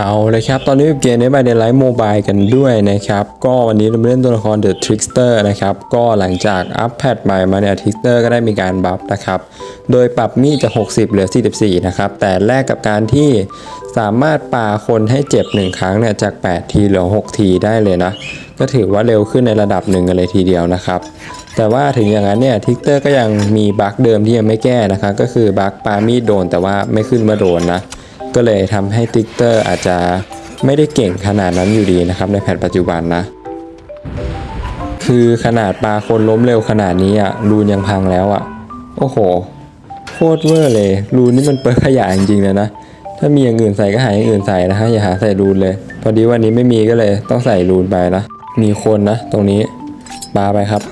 เอาเลยครับ ตอนนี้เกมนี้ไปในไลฟ์โมบายกันด้วยนะครับ ก็วันนี้เราเล่นตัวละคร The Trickster นะครับ ก็หลังจากอัปแพทใหม่มาเนี่ย Trickster ก็ได้มีการบัฟนะครับ โดยปรับมีดจาก 60 เหลือ 44 นะครับ แต่แลกกับการที่สามารถปาคนให้เจ็บ 1 ครั้งเนี่ย จาก 8 ทีเหลือ 6 ทีได้เลยนะ ก็ถือว่าเร็วขึ้นในระดับหนึ่งกันเลยทีเดียวนะครับแต่ว่าถึงอย่างนั้นเนี่ยทิกเตอร์ก็ยังมีบั๊กเดิมที่ยังไม่แก้นะครับก็คือบั๊กปามีดโดนแต่ว่าไม่ขึ้นมาโดนนะ ก็เลยทำให้ติ๊กเตอร์อาจจะไม่ได้เก่งขนาดนั้นอยู่ดีนะครับในแพทปัจจุบันนะ คือขนาดปลาคนล้มเร็วขนาดนี้อะรูนยังพังแล้วอะ โอ้โห โคตรเวอร์เลย รูนนี่มันเปิดขยะจริงๆเลยนะ ถ้ามีอย่างอื่นใส่ก็หาอย่างอื่นใส่นะฮะอย่าหาใส่รูนเลย พอดีวันนี้ไม่มีก็เลยต้องใส่รูนไปนะ มีคนนะ ตรงนี้ปลาไปครับ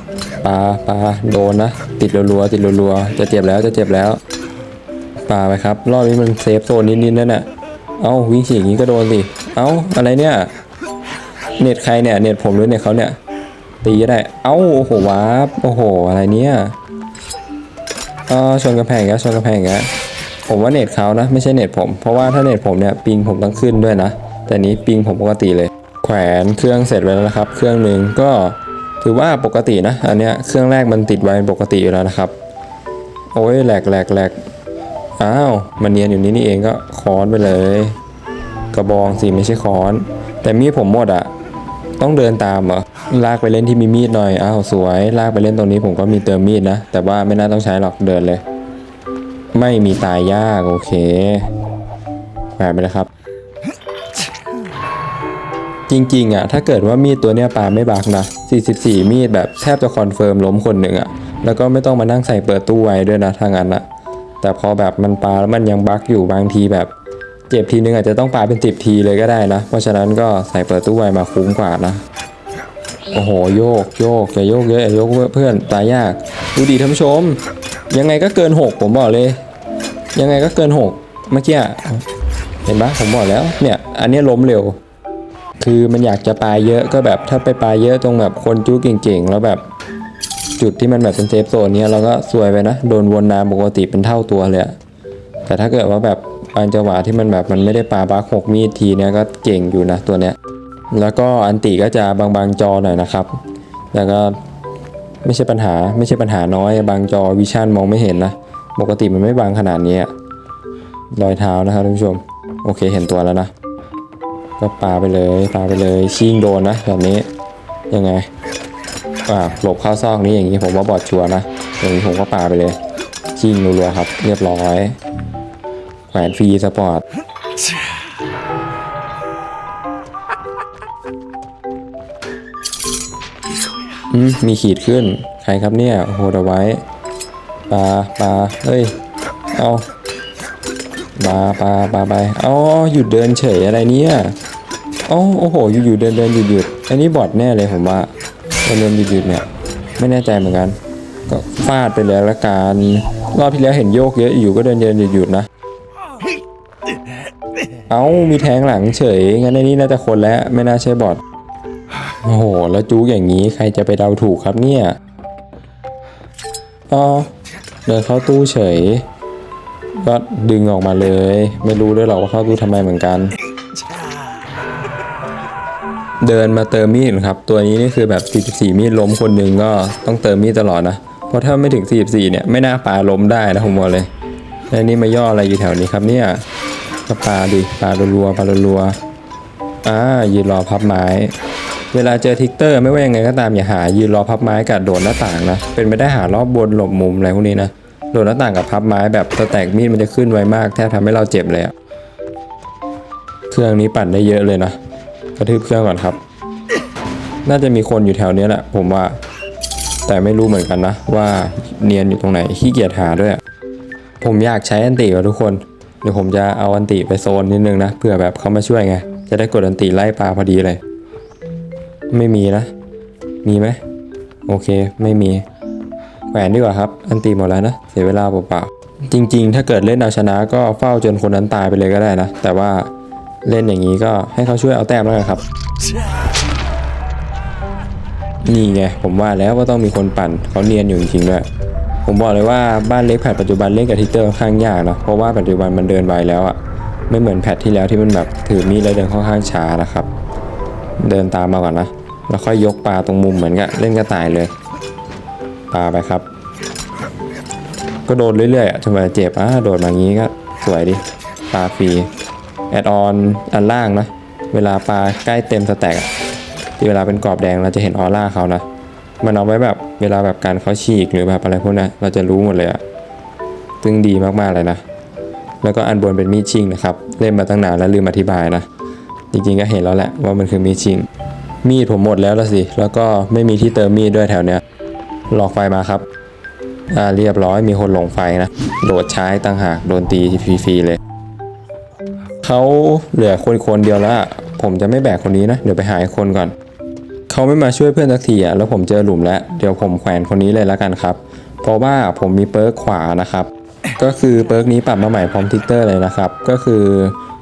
ปลาปลาโดนนะ ติดรัวๆติดรัวๆจะเจ็บแล้วจะเจ็บแล้ว ปลาไปครับรอบนี้มันเซฟโซนนิดๆนั่นน่ะเอ้าวิ่งฉีกอย่างนี้ก็โดนสิเอ้าอะไรเนี่ยเน็ตใครเนี่ยเน็ตผมหรือเน็ตเขาเนี่ยตีก็ได้เอ้าโอ้โหวาร์ปโอ้โหอะไรเนี่ยอ๋อชนกระแพงแกแล้วชนกระแพงแกผมว่าเน็ตเขานะไม่ใช่เน็ตผม เพราะว่าถ้าเน็ตผมเนี่ยปิงผมต้องขึ้นด้วยนะแต่นี้ปิงผมปกติเลย แขวนเครื่องเสร็จไปแล้วนะครับ เครื่องหนึ่งก็ถือว่าปกตินะ อันเนี้ยเครื่องแรกมันติดไว้ปกติอยู่แล้วนะครับ โอ้ยแหลกแหลกแหลก อ้าวมันเนียนอยู่นี่นี่เองก็ค้อนไปเลย กระบองสิไม่ใช่ค้อน แต่มีดผมหมดอะต้องเดินตามเหรอลากไปเล่นที่มีมีดหน่อยอ้าวสวย ลากไปเล่นตรงนี้ผมก็มีเติมมีดนะ แต่ว่าไม่น่าต้องใช้หรอกเดินเลย ไม่มีตายยากโอเคแปไปเลยครับ จริงๆอะถ้าเกิดว่ามีดตัวเนี้ยปาไม่บักนะ 44 มีดแบบแทบจะคอนเฟิร์มล้มคนหนึ่งอะแล้วก็ไม่ต้องมานั่งใส่เปิดตู้ไว้ด้วยนะถ้างั้นอะ แต่พอแบบมันปาแล้วมันยังบั๊กอยู่บางทีแบบเจ็บทีนึงอาจจะต้องปาเป็นสิบทีเลยก็ได้นะ เพราะฉะนั้นก็ใส่เปิดตู้ไวมาคุ้มกว่านะ โอ้โหโยกโยกอย่าโยกเยอะอย่าโยกเพื่อนตายยาก ดูดีท่านผู้ชม ยังไงก็เกิน 6 ผมบอกเลย ยังไงก็เกิน 6 เมื่อกี้เห็นปะผมบอกแล้วเนี่ยอันนี้ล้มเร็ว คือมันอยากจะปลาเยอะก็แบบถ้าไปปลาเยอะตรงแบบคนจู้เก่งๆ แล้วแบบ จุดที่มันแบบเป็นเซฟโซนเนี้ยเราก็ซวยไปนะ โดนวนน้ำปกติเป็นเท่าตัวเลยแต่ถ้าเกิดว่าแบบบางจังหวะที่มันแบบมันไม่ได้ปาบักหกมีดทีเนี้ยก็เก่งอยู่นะตัวเนี้ยแล้วก็อันติก็จะบางๆจอหน่อยนะครับ แล้วก็ไม่ใช่ปัญหาไม่ใช่ปัญหาน้อย บางจอวิชั่นมองไม่เห็นนะ ปกติมันไม่บางขนาดนี้รอยเท้านะครับท่านผู้ชม โอเคเห็นตัวแล้วนะ ก็ปาไปเลยปาไปเลยชิงโดนนะแบบนี้ยังไง อ่าหลบเข้าซอกนี้อย่างนี้ผมว่าบอดชัวร์นะอย่างนี้ผมก็ปาไปเลยชิงรัวๆครับ เรียบร้อยแขวนฟรีสปอร์ตมีขีดขึ้น ใครครับเนี่ยโอ้โหเดาไว้ปลาปลาเฮ้ย เอาปลาปลาปลาไปอ๋อหยุดเดินเฉยอะไรเนี่ยโอ้โห อยู่อยู่ๆเดินเดินหยุดหยุดอันนี้บอดแน่เลยผมว่า เดินหยุดๆเนี่ย ไม่แน่ใจเหมือนกัน ก็ฟาดไปเลยละกันรอบที่แล้วเห็นโยกเยอะอยู่ก็เดินเดินหยุดๆนะ เอามีแทงหลังเฉย งั้นในนี้น่าจะคนแล้วไม่น่าใช่บอทโอ้โห แล้วจู๊อย่างนี้ใครจะไปเดาถูกครับเนี่ยอ๋อเดินเข้าตู้เฉย ก็ดึงออกมาเลย ไม่รู้ด้วยหรอกว่าเข้าตู้ทำไมเหมือนกัน เดินมาเติมมีดครับตัวนี้นี่คือแบบ 44 มีดล้มคนหนึ่งก็ต้องเติมมีดตลอดนะ เพราะถ้าไม่ถึง 44 เนี่ยไม่น่าปลาล้มได้นะผมบอกเลยแล้วนี่มาย่ออะไรอยู่แถวนี้ครับเนี่ยก็ปาดิปลารัวๆปลารัวๆอ่ายืนรอพับไม้ เวลาเจอทิกเตอร์ไม่ว่ายังไงก็ตามอย่าหายืนรอพับไม้กับโดดหน้าต่างนะเป็นไปได้หารอบบนหลบมุมอะไรพวกนี้นะโดดหน้าต่างกับพับไม้แบบสแตกมีดมันจะขึ้นไวมากแทบทำให้เราเจ็บเลยอะเครื่องนี้ปั่นได้เยอะเลยนะ กระทืบเครื่องก่อนครับ น่าจะมีคนอยู่แถวนี้แหละ ผมว่า แต่ไม่รู้เหมือนกันนะ ว่าเนียนอยู่ตรงไหนขี้เกียจหาด้วย ผมอยากใช้อันติกับทุกคน เดี๋ยวผมจะเอาอันติไปโซนนิดนึงนะเผื่อแบบเขามาช่วยไง จะได้กดอันติไล่ปลาพอดีเลย ไม่มีนะ มีไหมโอเค ไม่มีแขวนดีกว่าครับ อันติหมดแล้วนะ เสียเวลาเปล่าๆจริง ๆ ถ้าเกิดเล่นเอาชนะก็เฝ้าจนคนนั้นตายไปเลยก็ได้นะ แต่ว่า เล่นอย่างนี้ก็ให้เขาช่วยเอาแต้มแล้วครับ นี่ไงผมว่าแล้วว่าต้องมีคนปั่นเขาเนียนอยู่จริงๆด้วยผมบอกเลยว่าบ้านเล็กแพทปัจจุบันเล่นกับทิกเตอร์ค่อนข้างยากเนาะเพราะว่าปัจจุบันมันเดินไวแล้วอะไม่เหมือนแพทที่แล้วที่มันแบบถือมีดแล้วเดินค่อนข้างช้านะครับ เดินตามมาก่อนนะแล้วค่อยยกปลาตรงมุมเหมือนกับเล่นกระต่ายเลยปลาไปครับ ก็โดนเรื่อยๆอะจนกว่าเจ็บอะโดดมางนี้ก็สวยดิปลาฟรี แอดออนอันล่างนะ เวลาปลาใกล้เต็มสแต็กที่เวลาเป็นกรอบแดงเราจะเห็นออร่าเขานะ มันเอาไว้แบบเวลาแบบการเขาฉีกหรือแบบอะไรพวกนี้ยเราจะรู้หมดเลยอะซึ่งดีมากๆเลยนะ แล้วก็อันบนเป็นมีดชิงนะครับ เล่นมาตั้งนานแล้วลืมอธิบายนะ จริงๆก็เห็นแล้วแหละว่ามันคือมีดชิง มีดผมหมดแล้วละสิ แล้วก็ไม่มีที่เติมมีดด้วยแถวเนี้ย หลอกไฟมาครับ อ่าเรียบร้อยมีคนหลงไฟนะ โดดใช้ตั้งหากโดนตีฟรีๆเลย เขาเหลือคนคนเดียวแล้วผมจะไม่แบกคนนี้นะ เดี๋ยวไปหาคนก่อน เขาไม่มาช่วยเพื่อนสักทีอะแล้วผมเจอหลุมแล้ว เดี๋ยวผมแขวนคนนี้เลยแล้วกันครับ เพราะว่าผมมีเปิร์กขวานะครับ ก็คือเปิร์กนี้ปรับมาใหม่พร้อมทิกเตอร์เลยนะครับ ก็คือ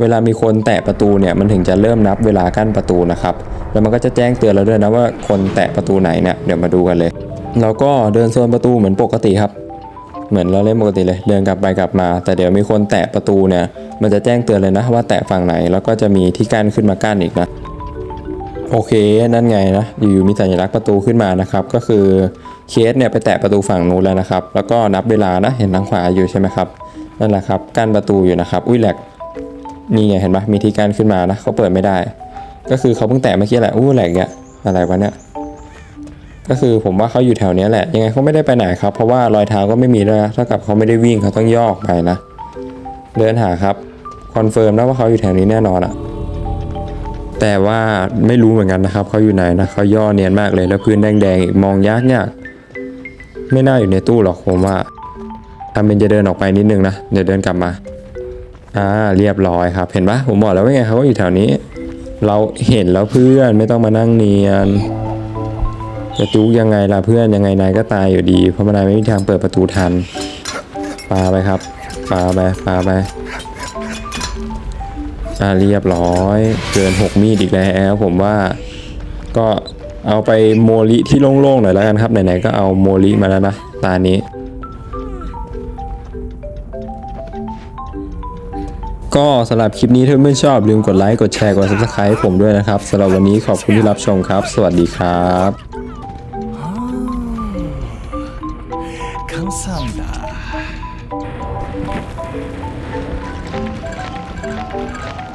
เวลามีคนแตะประตูเนี่ยมันถึงจะเริ่มนับเวลากั้นประตูนะครับ แล้วมันก็จะแจ้งเตือนเราด้วยนะว่าคนแตะประตูไหนเนี่ยเดี๋ยวมาดูกันเลยเราก็เดินโซนประตูเหมือนปกติครับ เหมือนเราเล่นปกติเลย เดินกลับไปกลับมา แต่เดี๋ยวมีคนแตะประตูเนี่ย มันจะแจ้งเตือนเลยนะว่าแตะฝั่งไหน แล้วก็จะมีที่กั้นขึ้นมากั้นอีกนะ โอเค นั่นไงนะ อยู่ๆมีสัญลักษณ์ประตูขึ้นมานะครับ ก็คือเคสเนี่ยไปแตะประตูฝั่งนู้นแล้วนะครับ แล้วก็นับเวลานะ เห็นทางขวาอยู่ใช่ไหมครับ นั่นแหละครับ กั้นประตูอยู่นะครับ อุ้ยแหลก นี่ไงเห็นปะมีที่กั้นขึ้นมานะเขาเปิดไม่ได้ ก็คือเขาเพิ่งแตะเมื่อกี้แหละ อู้แหลกเนี่ยอะไรวะเนี่ย ก็คือผมว่าเขาอยู่แถวนี้แหละ ยังไงเขาไม่ได้ไปไหนครับ เพราะว่ารอยเท้าก็ไม่มีด้วยนะเท่ากับเขาไม่ได้วิ่งเขาต้องย่อออกไปนะ เดินหาครับคอนเฟิร์มแล้วว่าเขาอยู่แถวนี้แน่นอนอะแต่ว่าไม่รู้เหมือนกันนะครับเขาอยู่ไหนนะเขาย่อเนียนมากเลยแล้วพื้นแดงๆอีกมองยากยากไม่น่าอยู่ในตู้หรอกผมว่าทำเป็นจะเดินออกไปนิดนึงนะเดี๋ยวเดินกลับมาอ่าเรียบร้อยครับ เห็นปะผมบอกแล้วว่าไงเขาก็อยู่แถวนี้ เราเห็นแล้วเพื่อนไม่ต้องมานั่งเนียน จะจุกยังไงล่ะเพื่อนยังไงนายก็ตายอยู่ดี เพราะนายไม่มีทางเปิดประตูทันปาไปครับปาไปปาไปอ่าเรียบร้อย เกิน6มีดอีกแล้วผมว่าก็เอาไปโมลิที่โล่งๆหน่อยแล้วกันครับไหนๆก็เอาโมลิมาแล้วนะตานี้ ก็สำหรับคลิปนี้ถ้าเพื่อนชอบลืมกดไลค์กดแชร์กด subscribe ให้ผมด้วยนะครับสำหรับวันนี้ขอบคุณที่รับชมครับ สวัสดีครับ Thank you.